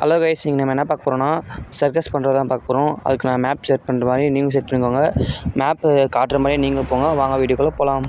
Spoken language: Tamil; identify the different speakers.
Speaker 1: ஹலோ கைஸ் இங்கே நம்ம என்ன பார்க்க போகிறோம்னா சர்க்கஸ் பண்ணுறது தான் பார்க்க போகிறோம் அதுக்கு நான் மேப் செட் பண்ணுற மாதிரி நீங்களும் செட் பண்ணிக்கோங்க. மேப்பு காட்டுற மாதிரி நீங்களும் போங்க. வாங்க வீடியோக்குள்ளே போகலாம்